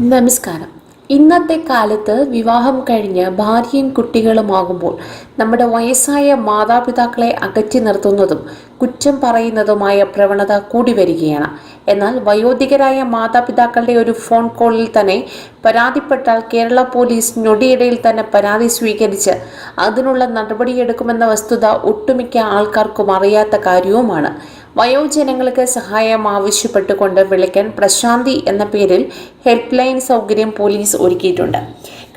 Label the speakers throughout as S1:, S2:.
S1: നമസ്കാരം. ഇന്നത്തെ കാലത്ത് വിവാഹം കഴിഞ്ഞ് ഭാര്യയും കുട്ടികളുമാകുമ്പോൾ നമ്മുടെ വയസ്സായ മാതാപിതാക്കളെ അകറ്റി നിർത്തുന്നതും കുറ്റം പറയുന്നതുമായ പ്രവണത കൂടി വരികയാണ്. എന്നാൽ വയോധികരായ മാതാപിതാക്കളുടെ ഒരു ഫോൺ കോളിൽ തന്നെ പരാതിപ്പെട്ടാൽ കേരള പോലീസ് ഞൊടിയിടയിൽ തന്നെ പരാതി സ്വീകരിച്ച് അതിനുള്ള നടപടിയെടുക്കുമെന്ന വസ്തുത ഒട്ടുമിക്ക ആൾക്കാർക്കും അറിയാത്ത കാര്യവുമാണ്. വയോജനങ്ങൾക്ക് സഹായം ആവശ്യപ്പെട്ടുകൊണ്ട് വിളിക്കാൻ പ്രശാന്തി എന്ന പേരിൽ ഹെൽപ്പ് ലൈൻ സൗകര്യം പോലീസ് ഒരുക്കിയിട്ടുണ്ട്.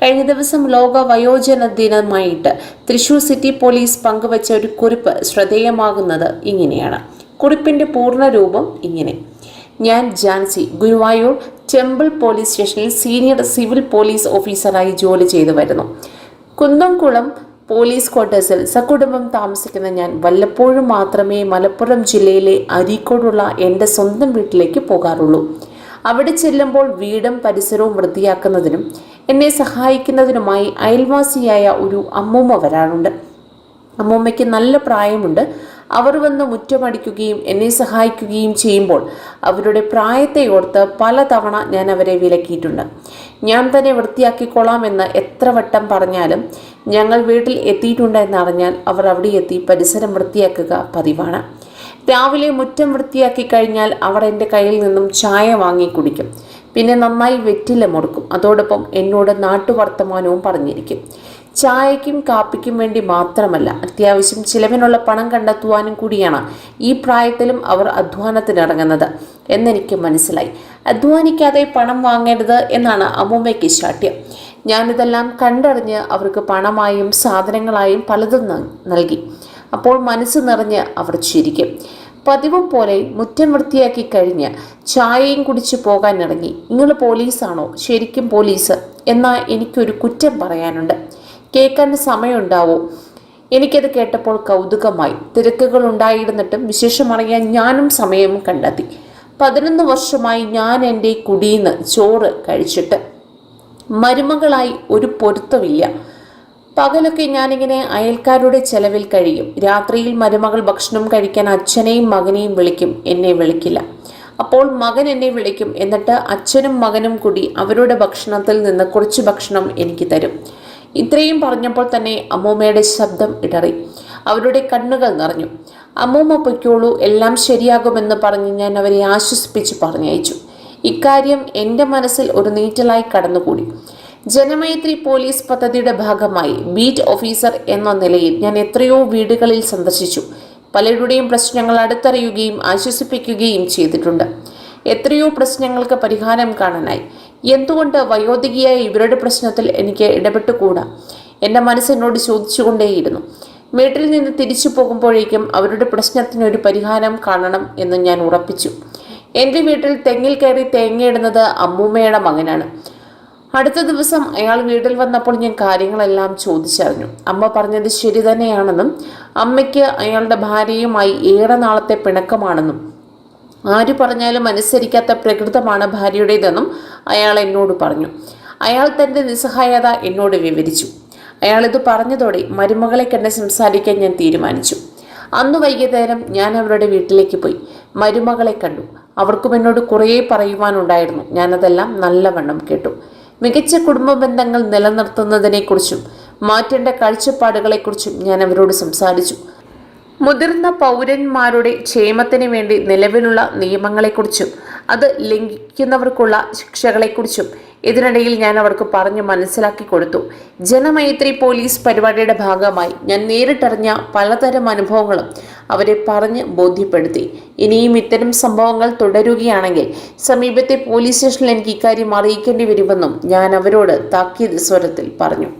S1: കഴിഞ്ഞ ദിവസം ലോക വയോജന ദിനമായിട്ട് തൃശൂർ സിറ്റി പോലീസ് പങ്കുവച്ച ഒരു കുറിപ്പ് ശ്രദ്ധേയമാകുന്നത് ഇങ്ങനെയാണ്. കുറിപ്പിന്റെ പൂർണരൂപം ഇങ്ങനെ. ഞാൻ ജാൻസി ഗുരുവായൂർ ടെമ്പിൾ പോലീസ് സ്റ്റേഷനിൽ സീനിയർ സിവിൽ പോലീസ് ഓഫീസറായി ജോലി ചെയ്തു വരുന്നു കുന്നംകുളം പോലീസ് ക്വാർട്ടേഴ്സിൽ സകുടുംബം താമസിക്കുന്ന ഞാൻ വല്ലപ്പോഴും മാത്രമേ മലപ്പുറം ജില്ലയിലെ അരീക്കോടുള്ള എന്റെ സ്വന്തം വീട്ടിലേക്ക് പോകാറുള്ളൂ. അവിടെ ചെല്ലുമ്പോൾ വീടും പരിസരവും വൃത്തിയാക്കുന്നതിനും എന്നെ സഹായിക്കുന്നതിനുമായി അയൽവാസിയായ ഒരു അമ്മൂമ്മ വരാറുണ്ട്. അമ്മൂമ്മയ്ക്ക് നല്ല പ്രായമുണ്ട്. അവർ വന്ന് മുറ്റമടിക്കുകയും എന്നെ സഹായിക്കുകയും ചെയ്യുമ്പോൾ അവരുടെ പ്രായത്തെ ഓർത്ത് പലതവണ ഞാൻ അവരെ വിലക്കിയിട്ടുണ്ട്. ഞാൻ തന്നെ വൃത്തിയാക്കിക്കൊള്ളാമെന്ന് എത്ര വട്ടം പറഞ്ഞാലും ഞങ്ങൾ വീട്ടിൽ എത്തിയിട്ടുണ്ട് എന്നറിഞ്ഞാൽ അവർ അവിടെ എത്തി പരിസരം വൃത്തിയാക്കുക പതിവാണ്. രാവിലെ മുറ്റം വൃത്തിയാക്കി കഴിഞ്ഞാൽ അവർ എന്റെ കയ്യിൽ നിന്നും ചായ വാങ്ങി കുടിക്കും. പിന്നെ നന്നായി വെറ്റില മുടക്കും അതോടൊപ്പം എന്നോട് നാട്ടുവർത്തമാനവും പറഞ്ഞിരിക്കും. ചായയ്ക്കും കാപ്പിക്കും വേണ്ടി മാത്രമല്ല അത്യാവശ്യം ചിലവിനുള്ള പണം കണ്ടെത്തുവാനും കൂടിയാണ് ഈ പ്രായത്തിലും അവർ അധ്വാനത്തിനിറങ്ങുന്നത് എന്നെനിക്ക് മനസ്സിലായി. അധ്വാനിക്കാതെ പണം വാങ്ങരുത് എന്നാണ് അമ്മൂമ്മയ്ക്ക് ശാഠ്യം. ഞാനിതെല്ലാം കണ്ടറിഞ്ഞ് അവർക്ക് പണമായും സാധനങ്ങളായും പലതും നൽകി. അപ്പോൾ മനസ്സ് നിറഞ്ഞ് അവർ ചിരിക്കും. പതിവ് പോലെ മുറ്റം വൃത്തിയാക്കി കഴിഞ്ഞ് ചായയും കുടിച്ച് പോകാനിറങ്ങി. നിങ്ങൾ പോലീസാണോ? ശരിക്കും പോലീസ് എന്നാൽ എനിക്കൊരു കുറ്റം പറയാനുണ്ട്. കേൾക്കാൻ സമയമുണ്ടാവോ? എനിക്കത് കേട്ടപ്പോൾ കൗതുകമായി. തിരക്കുകൾ ഉണ്ടായിരുന്നിട്ടും വിശേഷമറിയാൻ ഞാനും സമയം കണ്ടെത്തി. പതിനൊന്ന് വർഷമായി ഞാൻ എന്റെ കുടിയിൽ നിന്ന് ചോറ് കഴിച്ചിട്ട്. മരുമകളായി ഒരു പൊരുത്തമില്ല. പകലൊക്കെ ഞാനിങ്ങനെ അയൽക്കാരുടെ ചെലവിൽ കഴിയും. രാത്രിയിൽ മരുമകൾ ഭക്ഷണം കഴിക്കാൻ അച്ഛനെയും മകനെയും വിളിക്കും. എന്നെ വിളിക്കില്ല. അപ്പോൾ മകൻ എന്നെ വിളിക്കും. എന്നിട്ട് അച്ഛനും മകനും കൂടി അവരുടെ ഭക്ഷണത്തിൽ നിന്ന് കുറച്ച് ഭക്ഷണം എനിക്ക് തരും. ഇത്രയും പറഞ്ഞപ്പോൾ തന്നെ അമ്മൂമ്മയുടെ ശബ്ദം ഇടറി. അവരുടെ കണ്ണുകൾ നിറഞ്ഞു. അമ്മൂമ്മ പൊയ്ക്കോളൂ എല്ലാം ശരിയാകുമെന്ന് പറഞ്ഞ് ഞാൻ അവരെ ആശ്വസിപ്പിച്ച് പറഞ്ഞയച്ചു. ഇക്കാര്യം എന്റെ മനസ്സിൽ ഒരു നീറ്റലായി കടന്നുകൂടി. ജനമൈത്രി പോലീസ് പദ്ധതിയുടെ ഭാഗമായി ബീറ്റ് ഓഫീസർ എന്ന നിലയിൽ ഞാൻ എത്രയോ വീടുകളിൽ സന്ദർശിച്ചു. പലരുടെയും പ്രശ്നങ്ങൾ അടുത്തറിയുകയും ആശ്വസിപ്പിക്കുകയും ചെയ്തിട്ടുണ്ട്. എത്രയോ പ്രശ്നങ്ങൾക്ക് പരിഹാരം കാണാനായി. എന്തുകൊണ്ട് വയോധികയായ ഇവരുടെ പ്രശ്നത്തിൽ എനിക്ക് ഇടപെട്ടുകൂടാ? എന്റെ മനസ്സെന്നോട് ചോദിച്ചുകൊണ്ടേയിരുന്നു. വീട്ടിൽ നിന്ന് തിരിച്ചു പോകുമ്പോഴേക്കും അവരുടെ പ്രശ്നത്തിനൊരു പരിഹാരം കാണണം എന്ന് ഞാൻ ഉറപ്പിച്ചു. എന്റെ വീട്ടിൽ തെങ്ങിൽ കയറി തേങ്ങയിടുന്നത് അമ്മൂമ്മയുടെ മകനാണ്. അടുത്ത ദിവസം അയാൾ വീട്ടിൽ വന്നപ്പോൾ ഞാൻ കാര്യങ്ങളെല്ലാം ചോദിച്ചറിഞ്ഞു. അമ്മ പറഞ്ഞത് ശരി തന്നെയാണെന്നും അമ്മയ്ക്ക് അയാളുടെ ഭാര്യയുമായി ഏറെ നാളത്തെ പിണക്കമാണെന്നും ആര് പറഞ്ഞാലും അനുസരിക്കാത്ത പ്രകൃതമാണ് ഭാര്യയുടേതെന്നും അയാൾ എന്നോട് പറഞ്ഞു. അയാൾ തന്റെ നിസ്സഹായത എന്നോട് വിവരിച്ചു. അയാൾ ഇത് പറഞ്ഞതോടെ മരുമകളെ കണ്ട് സംസാരിക്കാൻ ഞാൻ തീരുമാനിച്ചു. അന്ന് വൈകുന്നേരം ഞാൻ അവരുടെ വീട്ടിലേക്ക് പോയി. മരുമകളെ കണ്ടു. അവർക്കും എന്നോട് കുറേ പറയുവാനുണ്ടായിരുന്നു. ഞാനതെല്ലാം നല്ലവണ്ണം കേട്ടു. മികച്ച കുടുംബ ബന്ധങ്ങൾ നിലനിർത്തുന്നതിനെക്കുറിച്ചും മാറ്റേണ്ട കാഴ്ചപ്പാടുകളെക്കുറിച്ചും ഞാൻ അവരോട് സംസാരിച്ചു. മുതിർന്ന പൗരന്മാരുടെ ക്ഷേമത്തിന് വേണ്ടി നിലവിലുള്ള നിയമങ്ങളെക്കുറിച്ചും അത് ലംഘിക്കുന്നവർക്കുള്ള ശിക്ഷകളെക്കുറിച്ചും ഇതിനിടയിൽ ഞാൻ അവർക്ക് പറഞ്ഞു മനസ്സിലാക്കി കൊടുത്തു. ജനമൈത്രി പോലീസ് പരിപാടിയുടെ ഭാഗമായി ഞാൻ നേരിട്ടറിഞ്ഞ പലതരം അനുഭവങ്ങളും അവരെ പറഞ്ഞ് ബോധ്യപ്പെടുത്തി. ഇനിയും ഇത്തരം സംഭവങ്ങൾ തുടരുകയാണെങ്കിൽ സമീപത്തെ പോലീസ് സ്റ്റേഷനിൽ എനിക്ക് ഇക്കാര്യം അറിയിക്കേണ്ടി വരുമെന്നും ഞാൻ അവരോട് താക്കീത് സ്വരത്തിൽ പറഞ്ഞു.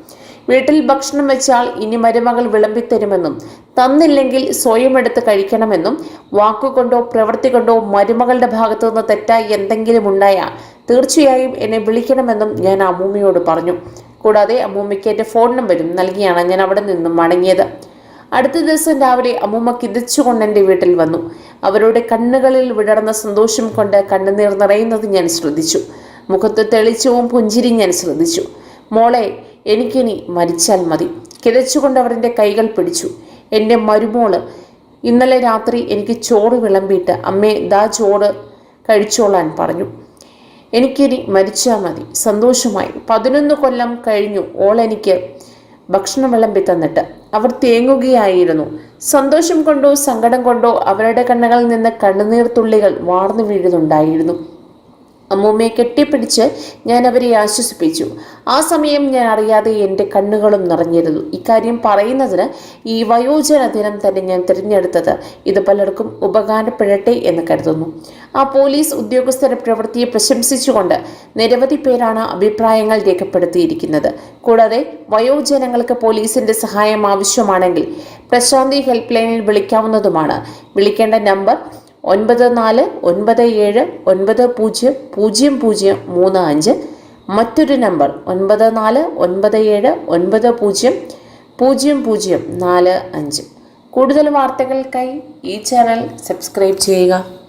S1: വീട്ടിൽ ഭക്ഷണം വെച്ചാൽ ഇനി മരുമകൾ വിളമ്പിത്തരുമെന്നും തന്നില്ലെങ്കിൽ സ്വയം എടുത്ത് കഴിക്കണമെന്നും വാക്കുകൊണ്ടോ പ്രവൃത്തി കൊണ്ടോ മരുമകളുടെ ഭാഗത്തു നിന്ന് തെറ്റായി എന്തെങ്കിലും ഉണ്ടായാൽ തീർച്ചയായും എന്നെ വിളിക്കണമെന്നും ഞാൻ അമ്മൂമ്മയോട് പറഞ്ഞു. കൂടാതെ അമ്മൂമ്മയ്ക്ക് എന്റെ ഫോൺ നമ്പരും നൽകിയാണ് ഞാൻ അവിടെ നിന്നും മടങ്ങിയത്. അടുത്ത ദിവസം രാവിലെ അമ്മൂമ്മ കിതച്ചുകൊണ്ട് എന്റെ വീട്ടിൽ വന്നു. അവരുടെ കണ്ണുകളിൽ വിടർന്ന സന്തോഷം കൊണ്ട് കണ്ണുനീർ നിറയുന്നത് ഞാൻ ശ്രദ്ധിച്ചു. മുഖത്ത് തെളിച്ചവും പുഞ്ചിരി ഞാൻ ശ്രദ്ധിച്ചു. മോളെ എനിക്കിനി മരിച്ചാൽ മതി. കിതച്ചുകൊണ്ട് അവരുടെ കൈകൾ പിടിച്ചു. എന്റെ മരുമോൾ ഇന്നലെ രാത്രി എനിക്ക് ചോറ് വിളമ്പിയിട്ട് അമ്മേ ദാ ചോറ് കഴിച്ചോളാൻ പറഞ്ഞു. എനിക്കിനി മരിച്ചാൽ മതി. സന്തോഷമായി. പതിനൊന്ന് കൊല്ലം കഴിഞ്ഞു ഓൾ എനിക്ക് ഭക്ഷണം വിളമ്പി തന്നിട്ട്. അവർ തേങ്ങുകയായിരുന്നു. സന്തോഷം കൊണ്ടോ സങ്കടം കൊണ്ടോ അവരുടെ കണ്ണുകളിൽ നിന്ന് കണ്ണുനീർ തുള്ളികൾ വാർന്നു വീഴുന്നുണ്ടായിരുന്നു. അമ്മൂമ്മയെ കെട്ടിപ്പിടിച്ച് ഞാൻ അവരെ ആശ്വസിപ്പിച്ചു. ആ സമയം ഞാൻ അറിയാതെ എന്റെ കണ്ണുകളും നിറഞ്ഞിരുന്നു. ഇക്കാര്യം പറയുന്നതിന് ഈ വയോജന ദിനം തന്നെ ഞാൻ തിരഞ്ഞെടുത്തത്. ഇത് പലർക്കും ഉപകാരപ്പെടട്ടെ എന്ന് കരുതുന്നു. ആ പോലീസ് ഉദ്യോഗസ്ഥരുടെ പ്രവൃത്തിയെ പ്രശംസിച്ചുകൊണ്ട് നിരവധി പേരാണ് അഭിപ്രായങ്ങൾ രേഖപ്പെടുത്തിയിരിക്കുന്നത്. കൂടാതെ വയോജനങ്ങൾക്ക് പോലീസിന്റെ സഹായം ആവശ്യമാണെങ്കിൽ പ്രശാന്തി ഹെൽപ്പ് ലൈനിൽ വിളിക്കാവുന്നതുമാണ്. വിളിക്കേണ്ട നമ്പർ ഒൻപത് നാല് ഒൻപത് ഏഴ് ഒൻപത് പൂജ്യം പൂജ്യം പൂജ്യം മൂന്ന് അഞ്ച്. മറ്റൊരു നമ്പർ ഒൻപത് നാല് ഒൻപത് ഏഴ് ഒൻപത് പൂജ്യം പൂജ്യം പൂജ്യം നാല് അഞ്ച്. കൂടുതൽ വാർത്തകൾക്കായി ഈ ചാനൽ സബ്സ്ക്രൈബ് ചെയ്യുക.